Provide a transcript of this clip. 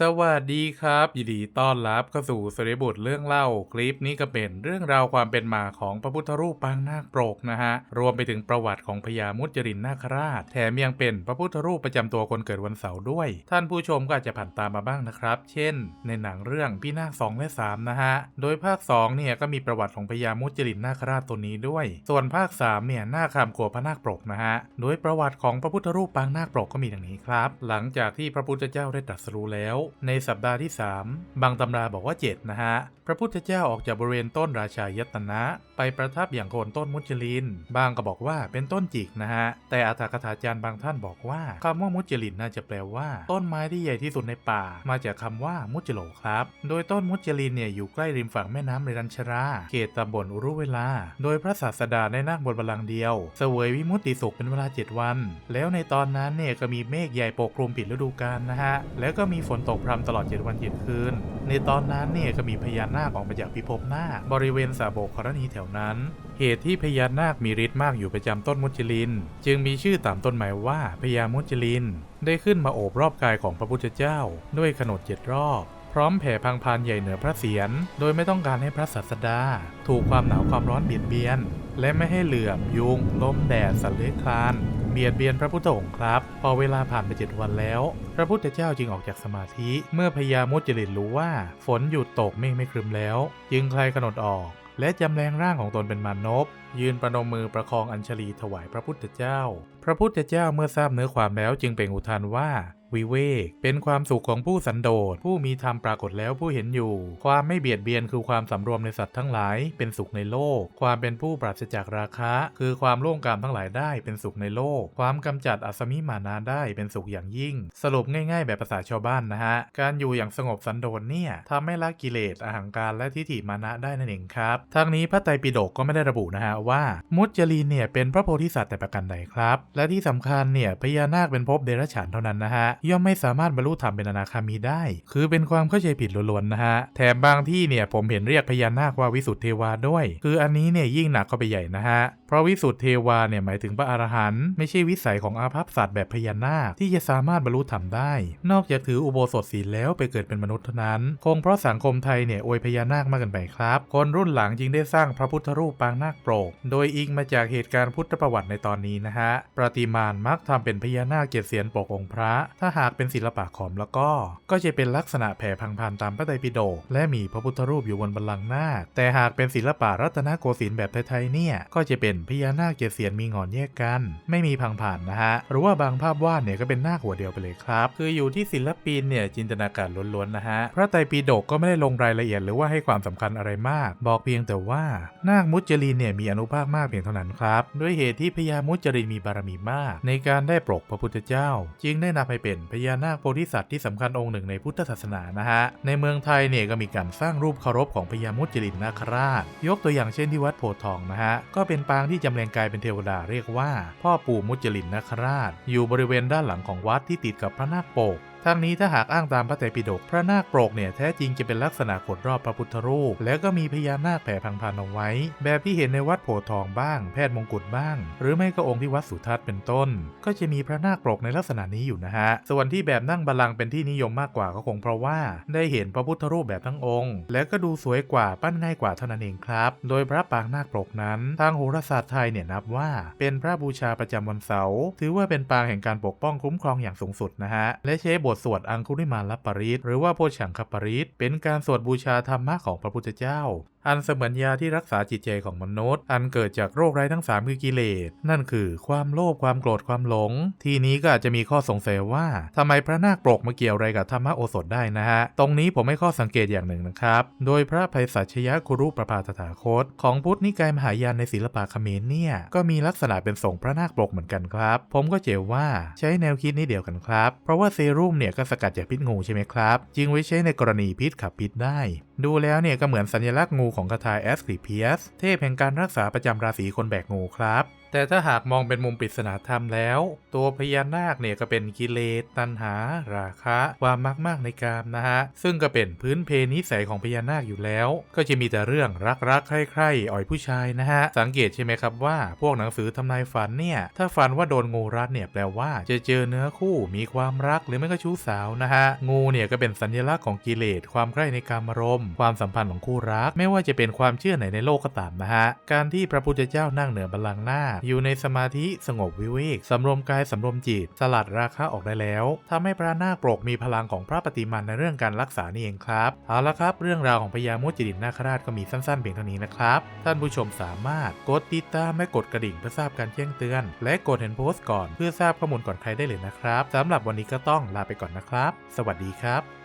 สวัสดีครับยินดีต้อนรับเข้าสู่สริบุตรเรื่องเล่า คลิปนี้ก็เป็นเรื่องราวความเป็นมาของพระพุทธรูปปางนาคปรกนะฮะ รวมไปถึงประวัติของพญามุจรินนาคราช แถมยังเป็นพระพุทธรูปประจำตัวคนเกิดวันเสาร์ด้วย ท่านผู้ชมก็อาจจะผ่านตามมาบ้างนะครับ เช่น ในหนังเรื่องพี่นาคสองและสามนะฮะ โดยภาค2เนี่ยก็มีประวัติของพญามุจรินนาคราชตัวนี้ด้วย ส่วนภาค3เนี่ยนาคำขัวพระนาคปรกนะฮะ โดยประวัติของพระพุทธรูปปางนาคปรกก็มีดังนี้ครับ หลังจากที่พระพุทธเจ้าได้ตรัสรู้แล้วในสัปดาห์ที่ 3 บางตำราบอกว่า 7 นะฮะ พระพุทธเจ้าออกจากบริเวณต้นราชายตนะ ไปประทับอย่างโคนต้นมุจลิน บางก็บอกว่าเป็นต้นจิกนะฮะ แต่อัตถกถาจารย์บางท่านบอกว่าคำว่ามุจลินน่าจะแปลว่า ต้นไม้ที่ใหญ่ที่สุดในป่า มาจากคำว่ามุจโลครับ โดยต้นมุจลินเนี่ยอยู่ใกล้ริมฝั่งแม่น้ำเรรัญชรา เขตตำบลอุรุเวลา โดยพระศาสดาได้นั่งบนบัลลังก์เดียวเสวยวิมุตติสุขเป็นเวลา 7 วัน แล้วในตอนนั้นเนี่ยก็มีเมฆใหญ่ปกคลุมปิดฤดูกาลนะฮะ แล้วก็มีฝนตกพรำตลอด7วัน7คืน ในตอนนั้นเนี่ยก็มีพญานาคออกมาจากพิภพนาคบริเวณสาโบกครณีแถวนั้น เหตุที่พญานาคมีฤทธิ์มากอยู่ประจำต้นมุจลิน จึงมีชื่อตามต้นหมายว่าพญามุจลิน ได้ขึ้นมาโอบรอบกายของพระพุทธเจ้า ด้วยขนดเจ็ดรอบพร้อมแผ่พังพานใหญ่เหนือพระเศียร โดยไม่ต้องการให้พระศาสดา ถูกความหนาวความร้อนเบียดเบียน และไม่ให้เหลื่อมยุงลมแดดสัตว์เลื้อยคลาน เบียดเบียนพระพุทธองค์ครับ พอเวลาผ่านไปเจ็ดวันแล้ว พระพุทธเจ้าจึงออกจากสมาธิ เมื่อพญามุจลินรู้ว่า ฝนหยุดตกเมฆไม่ครึมแล้ว จึงคลายกนดออก และจำแรงร่างของตนเป็นมานพยืนประนมมือประคองอัญชลีถวายพระพุทธเจ้า พระพุทธเจ้าเมื่อทราบเนื้อความแล้วจึงเป่งอุทานว่า วิเวก เป็นความสุขของผู้สันโดษ ผู้มีธรรมปรากฏแล้วผู้เห็นอยู่ ความไม่เบียดเบียนคือความสำรวมในสัตว์ทั้งหลาย เป็นสุขในโลก ความเป็นผู้ปราศจากราคะ คือความโล่งกามทั้งหลายได้เป็นสุขในโลก ความกำจัดอสมิมานาได้เป็นสุขอย่างยิ่ง สรุปง่ายๆ แบบภาษาชาวบ้านนะฮะ การอยู่อย่างสงบสันโดษเนี่ยทำให้ละกิเลสอหังการและทิฏฐิมานะได้นั่นเองครับ ทั้งนี้พระไตรปิฎกก็ไม่ได้ระบุนะฮะว่า มุจลินเนี่ยเป็นพระโพธิสัตว์แต่ประการใดครับ และที่สำคัญเนี่ยพญานาคเป็นภพเดรัจฉานเท่านั้นนะฮะย่อมไม่สามารถบรรลุธรรมเป็นอนาคามีได้ คือเป็นความเข้าใจผิดล้วนๆนะฮะ แถมบางที่เนี่ยผมเห็นเรียกพญานาคว่าวิสุทธิเทวาด้วย คืออันนี้เนี่ยยิ่งหนักเข้าไปใหญ่นะฮะ เพราะวิสุทธิเทวาเนี่ยหมายถึงพระอรหันต์ไม่ใช่วิสัยของอาภัพสัตว์แบบพญานาคที่จะสามารถบรรลุธรรมได้ นอกจากถืออุโบสถศีลแล้วไปเกิดเป็นมนุษย์เท่านั้น คงเพราะสังคมไทยเนี่ยอวยพญานาคมากเกินไปครับ คนรุ่นหลังจึงได้สร้างพระพุทธรูปปางนาคโปรก โดยอิงมาจากเหตุการณ์พุทธประวัติในตอนนี้นะฮะ ประติมานมักทำเป็นพญานาคเจ็ดเสียนปกองค์พระ ถ้าหากเป็นศิลปะขอมแล้วก็ ก็จะเป็นลักษณะแผ่พังพันตามพระไตรปิฎกและมีพระพุทธรูปอยู่บนบัลลังก์นาคแต่หากเป็นศิลปะรัตนโกสินทร์แบบไทยๆเนี่ย ก็จะเป็นพญานาคเจเสียนมีงอนแยกกัน ไม่มีพังผ่านนะฮะ หรือว่าบางภาพวาดเนี่ยก็เป็นนาคหัวเดียวไปเลยครับ คืออยู่ที่ศิลปินเนี่ยจินตนาการล้วนๆนะฮะ พระไตรปิฎกก็ไม่ได้ลงรายละเอียดหรือว่าให้ความสำคัญอะไรมาก บอกเพียงแต่ว่านาคมุจลินเนี่ยมีอนุภาคมากเพียงเท่านั้นครับ ด้วยเหตุที่พญามุจลินมีบารมีมาก ในการได้ปลกพระพุทธเจ้า จึงได้นำให้เป็นพญานาคโพธิสัตว์ที่สำคัญองค์หนึ่งในพุทธศาสนานะฮะ ในเมืองไทยเนี่ยก็มีการสร้างรูปเคารพของพญามุจลินนาคราช ยกตัวอย่างเช่นที่วัดโพทองนะฮะ ก็เป็นปางที่จำแรงกายเป็นเทวดาเรียกว่า พ่อปู่มุจลินนาคราช อยู่บริเวณด้านหลังของวัดที่ติดกับพระนาคปก ทั้งนี้ถ้าหากอ้างตามพระไตรปิฎกพระนาคโปรกเนี่ยแท้จริงจะเป็นลักษณะขดรอบพระพุทธรูป แล้วก็มีพญานาคแผ่พังพานเอาไว้ แบบที่เห็นในวัดโพธทองบ้าง แพทย์มงกุฎบ้าง หรือไม่ก็องค์ที่วัดสุทัศน์เป็นต้น ก็จะมีพระนาคโปรกในลักษณะนี้อยู่นะฮะ ส่วนที่แบบนั่งบัลลังก์เป็นที่นิยมมากกว่าก็คงเพราะว่า ได้เห็นพระพุทธรูปแบบทั้งองค์ และก็ดูสวยกว่าปั้นง่ายกว่าเท่านั้นเองครับ โดยพระปางนาคโปรกนั้น ทางโหราศาสตร์ไทยเนี่ยนับว่า เป็นพระบูชาประจำวันเสาร์ถือว่าเป็นปางแห่งการปกป้องคุ้มครองอย่างสูงสุดนะฮะและใช้บททสวดอังคุริมาลปริตหรือว่าโพชังคปริตเป็นการสวดบูชาธรรมะของพระพุทธเจ้า อันเสมือนยาที่รักษาจิตใจของมนุษย์ อันเกิดจากโรคร้ายทั้ง 3 คือกิเลส นั่นคือความโลภความโกรธความหลง ทีนี้ก็อาจจะมีข้อสงสัยว่าทำไมพระนาคปรกมาเกี่ยวอะไรกับธรรมโอสถได้นะฮะ ตรงนี้ผมให้ข้อสังเกตอย่างหนึ่งนะครับ โดยพระภัยสัชยะคุรุประภาตถาคต ของพุทธนิกายมหายานในศิลปะเขมรเนี่ยก็มีลักษณะเป็นทรงพระนาคปรกเหมือนกันครับ ผมก็เจอว่าใช้แนวคิดนี้เดียวกันครับ เพราะว่าเซรุ่มเนี่ยก็สกัดจากพิษงูใช่ไหมครับจึงไว้ใช้ในกรณีพิษขับพิษได้ ดูแล้วเนี่ยก็เหมือนสัญลักษณ์งูของคาถาแอสคริเพียส เทพแห่งการรักษาประจำราศีคนแบกงูครับ แต่ถ้าหากมองเป็นมุมปริศนาธรรมแล้ว ตัวพญานาคเนี่ยก็เป็นกิเลสตัณหา ราคะ ความมักมากในกามนะฮะ ซึ่งก็เป็นพื้นเพนิสัยของพญานาคอยู่แล้ว ก็จะมีแต่เรื่องรักรักใคร่ใคร่อ่อยผู้ชายนะฮะ สังเกตใช่ไหมครับว่า พวกหนังสือทำนายฝันเนี่ย ถ้าฝันว่าโดนงูรัดเนี่ยแปลว่าจะเจอเนื้อคู่มีความรักหรือไม่ก็ชู้สาวนะฮะ งูเนี่ยก็เป็นสัญลักษณ์ของกิเลสความใกล้ในกามรมณ์ความสัมพันธ์ของคู่รัก ไม่ว่าจะเป็นความเชื่อไหนในโลกก็ตามนะฮะ การที่พระพุทธเจ้านั่งเหนือบัลลังก์หน้าคอยู่ในสมาธิสงบวิเวกสำรวมกายสำรวมจิต สลัดราคะออกได้แล้วทำให้พระนาคปรกมีพลังของพระปฏิมาในเรื่องการรักษานี่เองครับเอาละครับ เรื่องราวของพญามุจจิรินนาคราชก็มีสั้นๆเพียงเท่านี้นะครับ ท่านผู้ชมสามารถกดติดตามและกดกระดิ่งเพื่อทราบการแจ้งเตือน และกดเห็นโพสต์ก่อนเพื่อทราบข้อมูลก่อนใครได้เลยนะครับสำหรับวันนี้ก็ต้องลาไปก่อนนะครับ สวัสดีครับ